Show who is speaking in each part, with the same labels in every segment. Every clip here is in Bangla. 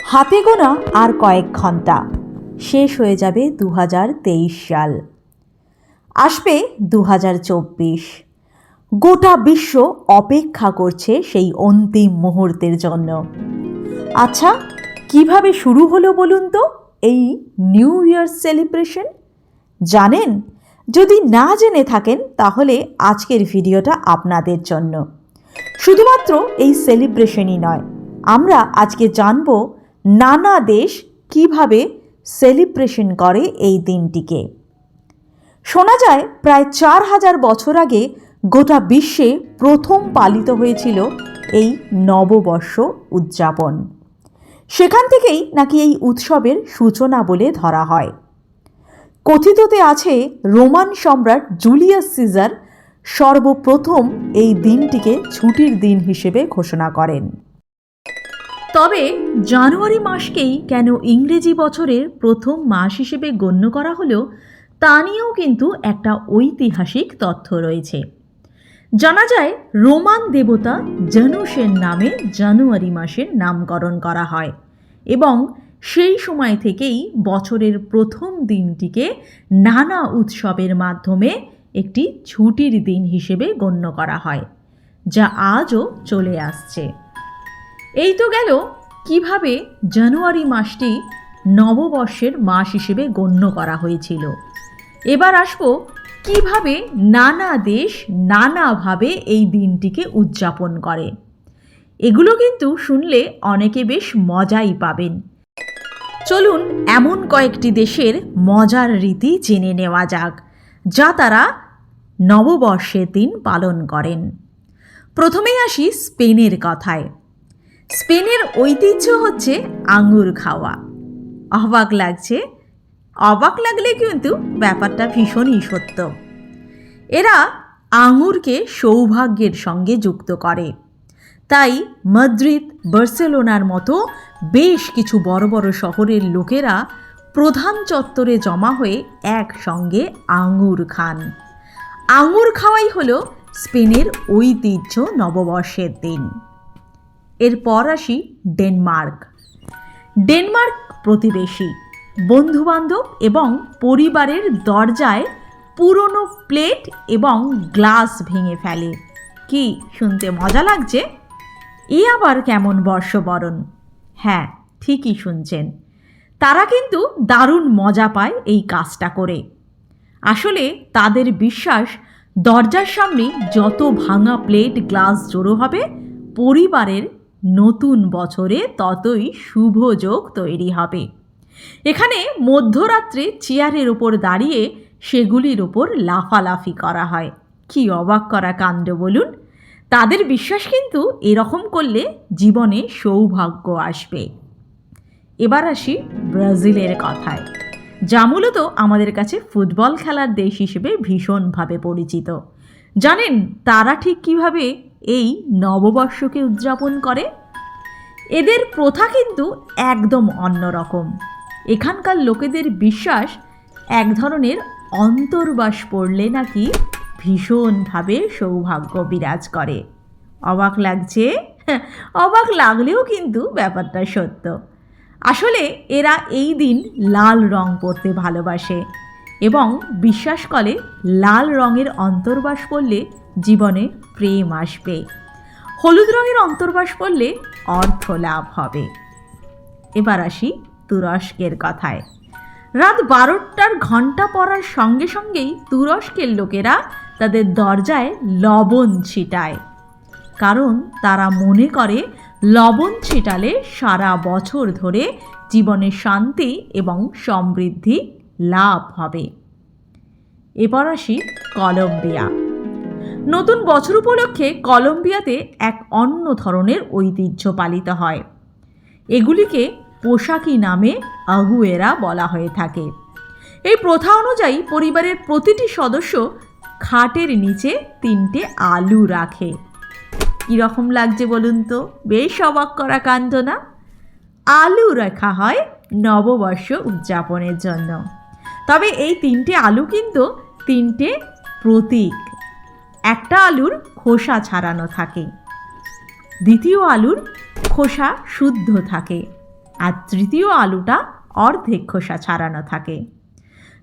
Speaker 1: হাতে গোনা আর কয়েক ঘণ্টা। শেষ হয়ে যাবে দু হাজার তেইশ সাল। আসবে দু হাজার চব্বিশ। গোটা বিশ্ব অপেক্ষা করছে সেই অন্তিম মুহূর্তের জন্য। আচ্ছা কীভাবে শুরু হলো বলুন তো এই নিউ ইয়ার সেলিব্রেশন? জানেন, যদি না জেনে থাকেন তাহলে আজকের ভিডিওটা আপনাদের জন্য। শুধুমাত্র এই সেলিব্রেশনই নয়, আমরা আজকে জানব নানা দেশ কীভাবে সেলিব্রেশন করে এই দিনটিকে? শোনা যায়, প্রায় চার হাজার বছর আগে গোটা বিশ্বে প্রথম পালিত হয়েছিল এই নববর্ষ উদযাপন। সেখান থেকেই নাকি এই উৎসবের সূচনা বলে ধরা হয়। কথিততে আছে, রোমান সম্রাট জুলিয়াস সিজার সর্বপ্রথম এই দিনটিকে ছুটির দিন হিসেবে ঘোষণা করেন। তবে জানুয়ারি মাসকেই কেন ইংরেজি বছরের প্রথম মাস হিসেবে গণ্য করা হলো, তা নিয়েও কিন্তু একটা ঐতিহাসিক তথ্য রয়েছে। জানা যায়, রোমান দেবতা জানুসের নামে জানুয়ারি মাসের নামকরণ করা হয় এবং সেই সময় থেকেই বছরের প্রথম দিনটিকে নানা উৎসবের মাধ্যমে একটি ছুটির দিন হিসেবে গণ্য করা হয়, যা আজও চলে আসছে। এই তো গেল কীভাবে জানুয়ারি মাসটি নববর্ষের মাস হিসেবে গণ্য করা হয়েছিল। এবার আসব কীভাবে নানা দেশ নানাভাবে এই দিনটিকে উদযাপন করে। এগুলো কিন্তু শুনলে অনেকে বেশ মজাই পাবেন। চলুন এমন কয়েকটি দেশের মজার রীতি জেনে নেওয়া যাক, যা তারা নববর্ষের দিন পালন করেন। প্রথমেই আসি স্পেনের কথায়। স্পেনের ঐতিহ্য হচ্ছে আঙুর খাওয়া। অবাক লাগছে? অবাক লাগলে কিন্তু ব্যাপারটা ভীষণই সত্য। এরা আঙুরকে সৌভাগ্যের সঙ্গে যুক্ত করে। তাই মাদ্রিদ, বার্সেলোনার মতো বেশ কিছু বড় বড় শহরের লোকেরা প্রধান চত্বরে জমা হয়ে একসঙ্গে আঙুর খান। আঙুর খাওয়াই হলো স্পেনের ঐতিহ্য নববর্ষের দিন। এরপর আসি ডেনমার্ক। ডেনমার্ক প্রতিবেশী, বন্ধুবান্ধব এবং পরিবারের দরজায় পুরনো প্লেট এবং গ্লাস ভেঙে ফেলে। কি শুনতে মজা লাগছে? এ আবার কেমন বর্ষবরণ? হ্যাঁ ঠিকই শুনছেন। তারা কিন্তু দারুণ মজা পায় এই কাজটা করে। আসলে তাদের বিশ্বাস, দরজার সামনে যত ভাঙা প্লেট, গ্লাস জড়ো হবে, পরিবারের নতুন বছরে ততই শুভ যোগ তৈরি হবে। এখানে মধ্যরাত্রে চেয়ারের ওপর দাঁড়িয়ে সেগুলির ওপর লাফালাফি করা হয়। কি অবাক করা কাণ্ড বলুন। তাদের বিশ্বাস কিন্তু এরকম করলে জীবনে সৌভাগ্য আসবে। এবার আসি ব্রাজিলের কথায়। যা মূলত আমাদের কাছে ফুটবল খেলার দেশ হিসেবে ভীষণভাবে পরিচিত। জানেন তারা ঠিক কীভাবে এই নববর্ষকে উদযাপন করে। এদের প্রথা কিন্তু একদম অন্যরকম। এখানকার লোকেদের বিশ্বাস এক ধরনের অন্তর্বাস পড়লে নাকি ভীষণভাবে সৌভাগ্য বিরাজ করে। অবাক লাগছে? অবাক লাগলেও কিন্তু ব্যাপারটা সত্য। আসলে এরা এই দিন লাল রং পরতে ভালোবাসে এবং বিশ্বাস করে লাল রঙের অন্তর্বাস পড়লে জীবনে প্রেম আসবে। হলুদ রঙের অন্তর্বাস পড়লে অর্থ লাভ হবে। এবার আসি তুরস্কের কথায়। রাত বারোটার ঘণ্টা পড়ার সঙ্গে সঙ্গেই তুরস্কের লোকেরা তাদের দরজায় লবণ ছিটায়। কারণ তারা মনে করে লবণ ছিটালে সারা বছর ধরে জীবনে শান্তি এবং সমৃদ্ধি লাভ হবে। এবার আসি কলম্বিয়া। নতুন বছর উপলক্ষে কলম্বিয়াতে এক অন্য ধরনের ঐতিহ্য পালিত হয়। এগুলিকে পোশাকি নামে আগুয়েরা বলা হয়ে থাকে। এই প্রথা অনুযায়ী পরিবারের প্রতিটি সদস্য খাটের নিচে তিনটে আলু রাখে। কীরকম লাগছে বলুন তো? বেশ অবাক করা কাণ্ড না আলু রাখা হয় নববর্ষ উদযাপনের জন্য। তবে এই তিনটে আলু কিন্তু তিনটে প্রতীক। একটা আলুর খোসা ছাড়ানো থাকে। দ্বিতীয় আলুর খোসা শুদ্ধ থাকে আর তৃতীয় আলুটা অর্ধেক খোসা ছাড়ানো থাকে।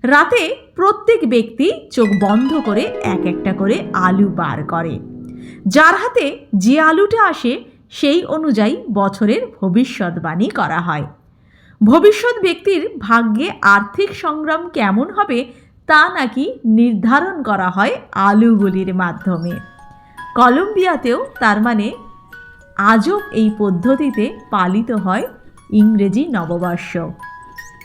Speaker 1: রাতে প্রত্যেক ব্যক্তি চোখ বন্ধ করে এক একটা করে আলু বার করে। যার হাতে যে আলুটা আসে, সেই অনুযায়ী বছরের ভবিষ্যৎবাণী করা হয়। ভবিষ্যৎ ব্যক্তির ভাগ্যে আর্থিক সংগ্রাম কেমন হবে তা নাকি নির্ধারণ করা হয় আলুগুলির মাধ্যমে। কলম্বিয়াতেও তার মানে আজব এই পদ্ধতিতে পালিত হয় ইংরেজি নববর্ষ।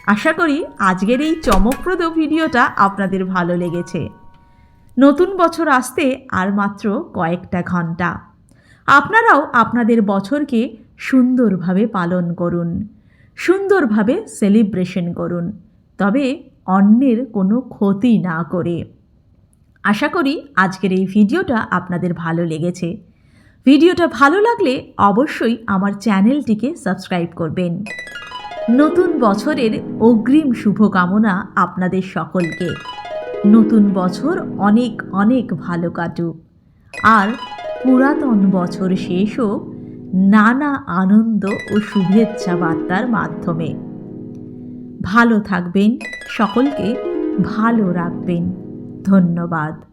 Speaker 1: আশা করি আজকের এই চমকপ্রদ ভিডিওটা আপনাদের ভালো লেগেছে। নতুন বছর আসতে আর মাত্র কয়েকটা ঘণ্টা। আপনারাও আপনাদের বছরকে সুন্দরভাবে পালন করুন, সুন্দরভাবে সেলিব্রেশন করুন। তবে অন্যের কোনো ক্ষতি না করে। আশা করি আজকের এই ভিডিওটা আপনাদের ভালো লেগেছে। ভিডিওটা ভালো লাগলে অবশ্যই আমার চ্যানেলটিকে সাবস্ক্রাইব করবেন। নতুন বছরের অগ্রিম শুভকামনা আপনাদের সকলকে। নতুন বছর অনেক অনেক ভালো কাটুক। আর পুরাতন বছর শেষ হোক, নানা আনন্দ ও শুভেচ্ছা বার্তার মাধ্যমে। ভালো থাকবেন সকলকে ভালো রাখবেন। ধন্যবাদ।